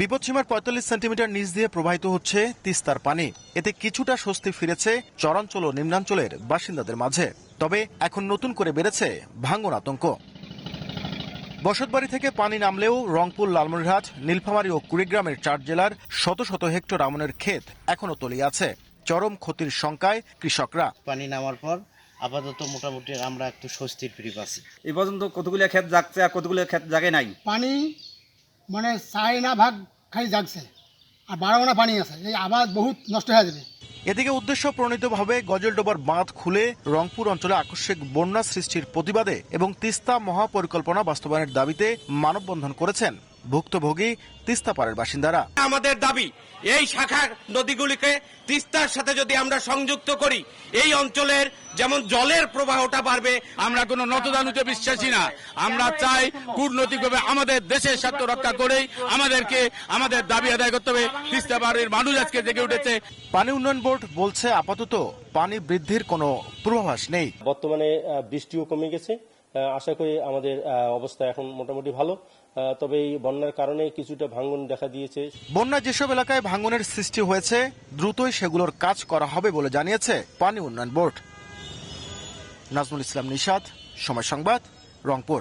বিপদসীমার পঁয়তাল্লিশ সেন্টিমিটার নিচ দিয়ে প্রবাহিত হচ্ছে তিস্তার পানি। এতে কিছুটা স্বস্তি ফিরেছে চরাঞ্চল ও নিম্নাঞ্চলের বাসিন্দাদের মাঝে। তবে এখন নতুন করে বেড়েছে ভাঙ্গন আতঙ্ক। বসতবাড়ি থেকে পানি নামলেও রংপুর লালমনিরহাট নীলফামারী ও কুড়িগ্রামের চার জেলার শত শত হেক্টর আমনের ক্ষেত এখনও তলিয়ে আছে। চরম ক্ষতির শঙ্কায় কৃষকরা। পানি নামার পর আপাতত মোটামুটি আমরা একটু স্বস্তির ফিরে পাচ্ছি। এই পর্যন্ত কতগুলো ক্ষেত জাগছে আর কতগুলো ক্ষেত জাগে নাই? পানি মানে চাৰি না ভাগ খাই জাগছে আর বারো না পানি আছে। এই আবাদ বহুত নষ্ট হয়ে যাবে। এদিকে উদ্দেশ্য প্রণীতভাবে গজলডোবার বাঁধ খুলে রংপুর অঞ্চলে আকস্মিক বন্যা সৃষ্টির প্রতিবাদে এবং তিস্তা মহাপরিকল্পনা বাস্তবায়নের দাবিতে মানববন্ধন করেছেন। ভুক্তভোগী তিস্তা পাড়ের বাসিন্দারা। আমাদের দাবি এই শাখার নদীগুলিকে তিস্তার সাথে যদি আমরা সংযুক্ত করি এই অঞ্চলের যেমন জলের প্রবাহটা বাড়বে আমরা কোনো নতদানুতে বিশ্বাসী না। আমরা চাই কূটনৈতিকভাবে আমাদের দেশের স্বার্থ রক্ষা করেই আমাদেরকে আমাদের দাবি আদায় করতে হবে। তিস্তা বাড়ির মানুষ আজকে জেগে উঠেছে। পানি উন্নয়ন বোর্ড বলছে আপাতত পানি বৃদ্ধির কোনো পূর্বাভাস নেই। বর্তমানে বৃষ্টিও কমে গেছে। আশা করি আমাদের অবস্থা এখন মোটামুটি ভালো। তবে এই বন্যার কারণে কিছুটা ভাঙ্গন দেখা দিয়েছে। বন্যা যেসব এলাকায় ভাঙ্গনের সৃষ্টি হয়েছে দ্রুতই সেগুলোর কাজ করা হবে বলে জানিয়েছে পানি উন্নয়ন বোর্ড। নাজমুল ইসলাম নিশাদ সময় সংবাদ রংপুর।